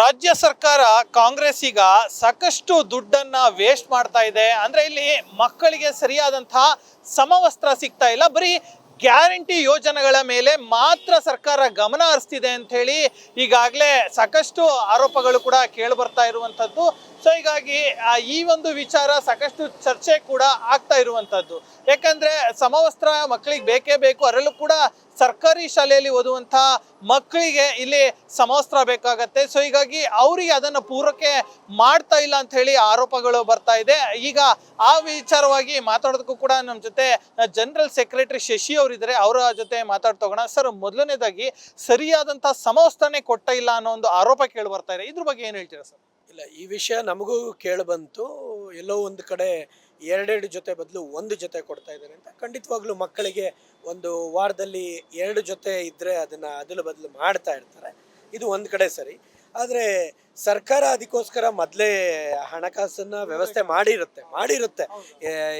ರಾಜ್ಯ ಸರ್ಕಾರ ಕಾಂಗ್ರೆಸ್ ಈಗ ಸಾಕಷ್ಟು ದುಡ್ಡನ್ನ ವೇಸ್ಟ್ ಮಾಡ್ತಾ ಇದೆ. ಅಂದ್ರೆ ಇಲ್ಲಿ ಮಕ್ಕಳಿಗೆ ಸರಿಯಾದಂತಹ ಸಮವಸ್ತ್ರ ಸಿಗ್ತಾ ಇಲ್ಲ. ಬರೀ ಗ್ಯಾರಂಟಿ ಯೋಜನೆಗಳ ಮೇಲೆ ಮಾತ್ರ ಸರ್ಕಾರ ಗಮನ ಹರಿಸ್ತಿದೆ ಅಂತ ಹೇಳಿ ಈಗಾಗಲೇ ಸಾಕಷ್ಟು ಆರೋಪಗಳು ಕೂಡ ಕೇಳಿ ಬರ್ತಾ ಇರುವಂಥದ್ದು. ಸೊ ಹೀಗಾಗಿ ಈ ಒಂದು ವಿಚಾರ ಸಾಕಷ್ಟು ಚರ್ಚೆ ಕೂಡ ಆಗ್ತಾ ಇರುವಂಥದ್ದು. ಯಾಕಂದ್ರೆ ಸಮವಸ್ತ್ರ ಮಕ್ಕಳಿಗೆ ಬೇಕೇ ಬೇಕು, ಅದರಲ್ಲೂ ಕೂಡ ಸರ್ಕಾರಿ ಶಾಲೆಯಲ್ಲಿ ಓದುವಂಥ ಮಕ್ಕಳಿಗೆ ಇಲ್ಲಿ ಸಮವಸ್ತ್ರ ಬೇಕಾಗತ್ತೆ. ಸೊ ಹೀಗಾಗಿ ಅವರಿಗೆ ಅದನ್ನು ಪೂರಕ್ಕೆ ಮಾಡ್ತಾ ಇಲ್ಲ ಅಂತ ಹೇಳಿ ಆರೋಪಗಳು ಬರ್ತಾ ಇದೆ. ಈಗ ಆ ವಿಚಾರವಾಗಿ ಮಾತಾಡೋದಕ್ಕೂ ಕೂಡ ನಮ್ಮ ಜೊತೆ ಜನರಲ್ ಸೆಕ್ರೆಟರಿ ಶಶಿ ಅವರಿದ್ದಾರೆ. ಅವರ ಜೊತೆ ಮಾತಾಡ್ತೋಗೋಣ. ಸರ್ ಮೊದಲನೇದಾಗಿ ಸರಿಯಾದಂಥ ಸಮವಸ್ತ್ರನೇ ಕೊಟ್ಟ ಇಲ್ಲ ಅನ್ನೋ ಒಂದು ಆರೋಪ ಕೇಳಿ ಬರ್ತಾ ಇದೆ. ಇದ್ರ ಬಗ್ಗೆ ಏನು ಹೇಳ್ತೀರಾ ಸರ್ ಇಲ್ಲ, ಈ ವಿಷಯ ನಮಗೂ ಕೇಳಿಬಂತು ಎಲ್ಲೋ ಒಂದು ಕಡೆ ಎರಡೆರಡು ಜೊತೆ ಬದಲು ಒಂದು ಜೊತೆ ಕೊಡ್ತಾ ಇದ್ದಾರೆ ಅಂತ ಖಂಡಿತವಾಗ್ಲೂ ಮಕ್ಕಳಿಗೆ ಒಂದು ವಾರದಲ್ಲಿ ಎರಡು ಜೊತೆ ಇದ್ದರೆ ಅದನ್ನು ಅದಲು ಬದಲು ಮಾಡ್ತಾ ಇರ್ತಾರೆ. ಇದು ಒಂದು ಕಡೆ ಸರಿ. ಆದರೆ ಸರ್ಕಾರ ಅದಕ್ಕೋಸ್ಕರ ಮೊದಲೇ ಹಣಕಾಸನ್ನ ವ್ಯವಸ್ಥೆ ಮಾಡಿರುತ್ತೆ ಮಾಡಿರುತ್ತೆ.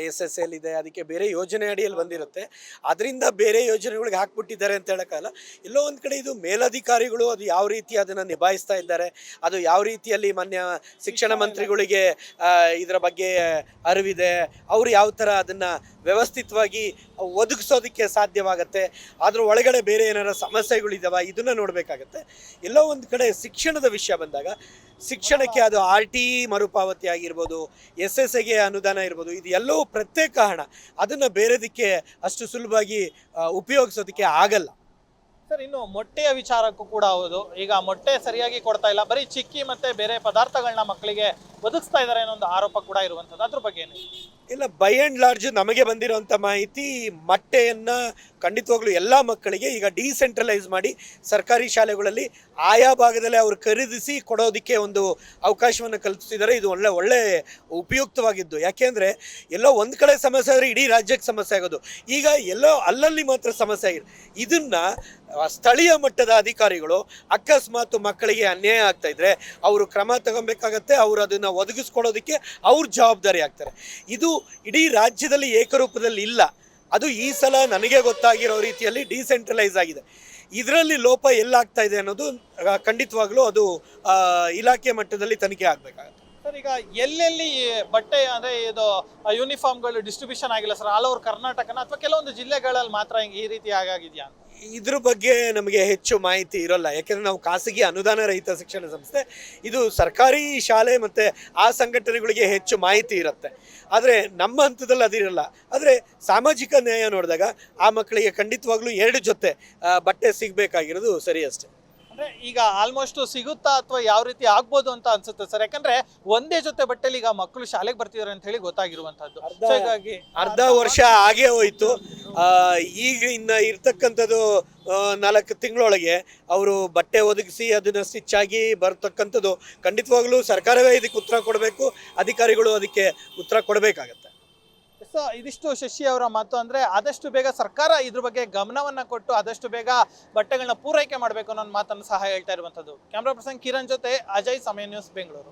ಎಸ್ ಎಸ್ ಎಲ್ ಇದೆ ಅದಕ್ಕೆ ಬೇರೆ ಯೋಜನೆ ಅಡಿಯಲ್ಲಿ ಬಂದಿರುತ್ತೆ. ಅದರಿಂದ ಬೇರೆ ಯೋಜನೆಗಳಿಗೆ ಹಾಕ್ಬಿಟ್ಟಿದ್ದಾರೆ ಅಂತ ಹೇಳೋಕ್ಕಲ್ಲ ಎಲ್ಲೋ ಒಂದು ಕಡೆ ಇದು ಮೇಲಧಿಕಾರಿಗಳು ಅದು ಯಾವ ರೀತಿ ಅದನ್ನು ನಿಭಾಯಿಸ್ತಾ ಇದ್ದಾರೆ ಅದು ಯಾವ ರೀತಿಯಲ್ಲಿ ಮಾನ್ಯ ಶಿಕ್ಷಣ ಮಂತ್ರಿಗಳಿಗೆ ಇದರ ಬಗ್ಗೆ ಅರಿವಿದೆ ಅವರು ಯಾವ ಥರ ಅದನ್ನು ವ್ಯವಸ್ಥಿತವಾಗಿ ಒದಗಿಸೋದಕ್ಕೆ ಸಾಧ್ಯವಾಗುತ್ತೆ ಅದರ ಒಳಗಡೆ ಬೇರೆ ಏನಾರ ಸಮಸ್ಯೆಗಳಿದಾವ ಇದನ್ನ ನೋಡಬೇಕಾಗತ್ತೆ. ಎಲ್ಲೋ ಒಂದು ಕಡೆ ಶಿಕ್ಷಣದ ವಿಷಯ ಬಂದಾಗ ಶಿಕ್ಷಣಕ್ಕೆ ಅದು ಆರ್ ಟಿ ಮರುಪಾವತಿ ಆಗಿರ್ಬೋದು, ಎಸ್ ಎಸ್ ಎಗೆ ಅನುದಾನ ಇರ್ಬೋದು, ಇದು ಪ್ರತ್ಯೇಕ ಹಣ. ಅದನ್ನು ಬೇರೆದಕ್ಕೆ ಅಷ್ಟು ಸುಲಭವಾಗಿ ಉಪಯೋಗಿಸೋದಕ್ಕೆ ಆಗಲ್ಲ. ಸರ್, ಇನ್ನು ಮೊಟ್ಟೆಯ ವಿಚಾರಕ್ಕೂ ಕೂಡ ಹೌದು. ಈಗ ಮೊಟ್ಟೆ ಸರಿಯಾಗಿ ಕೊಡ್ತಾ ಇಲ್ಲ, ಬರೀ ಚಿಕ್ಕಿ ಮತ್ತೆ ಬೇರೆ ಪದಾರ್ಥಗಳನ್ನ ಮಕ್ಕಳಿಗೆ ಒದಗಿಸ್ತಾ ಇದ್ದಾರೆ ಅನ್ನೋ ಒಂದು ಆರೋಪ ಕೂಡ ಇರುವಂಥದ್ದು. ಅದ್ರ ಬಗ್ಗೆ ಇಲ್ಲ ಬೈ ಆ್ಯಂಡ್ ಲಾರ್ಜ್ ನಮಗೆ ಬಂದಿರುವಂಥ ಮಾಹಿತಿ, ಮೊಟ್ಟೆಯನ್ನು ಖಂಡಿತವಾಗ್ಲೂ ಎಲ್ಲ ಮಕ್ಕಳಿಗೆ ಈಗ ಡಿಸೆಂಟ್ರಲೈಸ್ ಮಾಡಿ ಸರ್ಕಾರಿ ಶಾಲೆಗಳಲ್ಲಿ ಆಯಾ ಭಾಗದಲ್ಲಿ ಅವರು ಖರೀದಿಸಿ ಕೊಡೋದಕ್ಕೆ ಒಂದು ಅವಕಾಶವನ್ನು ಕಲ್ಪಿಸಿದ್ದಾರೆ ಇದು ಒಳ್ಳೆ ಒಳ್ಳೆ ಉಪಯುಕ್ತವಾಗಿದ್ದು. ಯಾಕೆಂದರೆ ಎಲ್ಲೋ ಒಂದು ಕಡೆ ಸಮಸ್ಯೆ ಆದರೆ ಇಡೀ ರಾಜ್ಯಕ್ಕೆ ಸಮಸ್ಯೆ ಆಗೋದು. ಈಗ ಎಲ್ಲೋ, ಅಲ್ಲಲ್ಲಿ ಮಾತ್ರ ಸಮಸ್ಯೆ ಆಗಿದೆ. ಇದನ್ನು ಸ್ಥಳೀಯ ಮಟ್ಟದ ಅಧಿಕಾರಿಗಳು ಅಕಸ್ಮಾತ್ ಮಕ್ಕಳಿಗೆ ಅನ್ಯಾಯ ಆಗ್ತಾ ಇದ್ರೆ, ಅವರು ಕ್ರಮ ತಗೊಬೇಕಾಗತ್ತೆ, ಅವರು ಅದನ್ನು ಒದಗಿಸ್ಕೊಡೋದಕ್ಕೆ ಅವ್ರ ಜವಾಬ್ದಾರಿ ಆಗ್ತಾರೆ. ಇದು ಇಡೀ ರಾಜ್ಯದಲ್ಲಿ ಏಕರೂಪದಲ್ಲಿ ಇಲ್ಲ. ಅದು ಈ ಸಲ ನನಗೆ ಗೊತ್ತಾಗಿರೋ ರೀತಿಯಲ್ಲಿ ಡಿಸೆಂಟ್ರಲೈಸ್ ಆಗಿದೆ. ಇದರಲ್ಲಿ ಲೋಪ ಎಲ್ಲಾಗ್ತಾ ಇದೆ ಅನ್ನೋದು ಖಂಡಿತವಾಗ್ಲೂ ಅದು ಇಲಾಖೆ ಮಟ್ಟದಲ್ಲಿ ತನಿಖೆ ಆಗ್ಬೇಕಾಗುತ್ತೆ. ಸರ್, ಈಗ ಎಲ್ಲೆಲ್ಲಿ ಬಟ್ಟೆ, ಅಂದ್ರೆ ಇದು ಯೂನಿಫಾರ್ಮ್ಗಳು ಡಿಸ್ಟ್ರಿಬ್ಯೂಷನ್ ಆಗಿಲ್ಲ ಸರ್ ಆಲ್ ಓವರ್ ಕರ್ನಾಟಕನ, ಅಥವಾ ಕೆಲವೊಂದು ಜಿಲ್ಲೆಗಳಲ್ಲಿ ಮಾತ್ರ ಹಿಂಗೆ ಈ ರೀತಿ ಅಂತ? ಇದ್ರ ಬಗ್ಗೆ ನಮಗೆ ಹೆಚ್ಚು ಮಾಹಿತಿ ಇರೋಲ್ಲ. ಯಾಕೆಂದ್ರೆ ನಾವು ಖಾಸಗಿ ಅನುದಾನ ರಹಿತ ಶಿಕ್ಷಣ ಸಂಸ್ಥೆ. ಇದು ಸರ್ಕಾರಿ ಶಾಲೆ ಮತ್ತು ಆ ಸಂಘಟನೆಗಳಿಗೆ ಹೆಚ್ಚು ಮಾಹಿತಿ ಇರುತ್ತೆ. ಆದರೆ ನಮ್ಮ ಹಂತದಲ್ಲಿ ಅದಿರಲ್ಲ ಆದರೆ ಸಾಮಾಜಿಕ ನ್ಯಾಯ ನೋಡಿದಾಗ ಆ ಮಕ್ಕಳಿಗೆ ಖಂಡಿತವಾಗ್ಲೂ ಎರಡು ಜೊತೆ ಬಟ್ಟೆ ಸಿಗಬೇಕಾಗಿರೋದು ಸರಿ ಅಷ್ಟೇ. ಅಂದ್ರೆ ಈಗ ಆಲ್ಮೋಸ್ಟ್ ಸಿಗುತ್ತಾ ಅಥವಾ ಯಾವ ರೀತಿ ಆಗ್ಬೋದು ಅಂತ ಅನ್ಸುತ್ತೆ ಸರ್? ಯಾಕಂದ್ರೆ ಒಂದೇ ಜೊತೆ ಬಟ್ಟೆಲಿ ಈಗ ಮಕ್ಕಳು ಶಾಲೆಗೆ ಬರ್ತಿದ್ದಾರೆ ಅಂತ ಹೇಳಿ ಗೊತ್ತಾಗಿರುವಂತಹದ್ದು. ಹಾಗಾಗಿ ಅರ್ಧ ವರ್ಷ ಆಗೇ ಹೋಯ್ತು. ಈಗ ಇನ್ನು ಇರ್ತಕ್ಕಂಥದ್ದು ನಾಲ್ಕು ತಿಂಗಳೊಳಗೆ ಅವರು ಬಟ್ಟೆ ಒದಗಿಸಿ ಅದನ್ನು ಸ್ಟಿಚ್ ಆಗಿ ಬರ್ತಕ್ಕಂಥದ್ದು, ಖಂಡಿತವಾಗ್ಲೂ ಸರ್ಕಾರವೇ ಇದಕ್ಕೆ ಉತ್ತರ ಕೊಡಬೇಕು, ಅಧಿಕಾರಿಗಳು ಅದಕ್ಕೆ ಉತ್ತರ ಕೊಡಬೇಕಾಗತ್ತೆ. ಸೊ ಇದಿಷ್ಟು ಶಶಿ ಅವರ ಮಾತು ಅಂದರೆ ಆದಷ್ಟು ಬೇಗ ಸರ್ಕಾರ ಇದ್ರ ಬಗ್ಗೆ ಗಮನವನ್ನು ಕೊಟ್ಟು ಆದಷ್ಟು ಬೇಗ ಬಟ್ಟೆಗಳನ್ನ ಪೂರೈಕೆ ಮಾಡಬೇಕು ಅನ್ನೋ ಮಾತನ್ನು ಸಹ ಹೇಳ್ತಾ ಇರುವಂಥದ್ದು. ಕ್ಯಾಮ್ರಾ ಪರ್ಸನ್ ಕಿರಣ್ ಜೊತೆ ಅಜಯ್ ಸಮಯ ನ್ಯೂಸ್ ಬೆಂಗಳೂರು.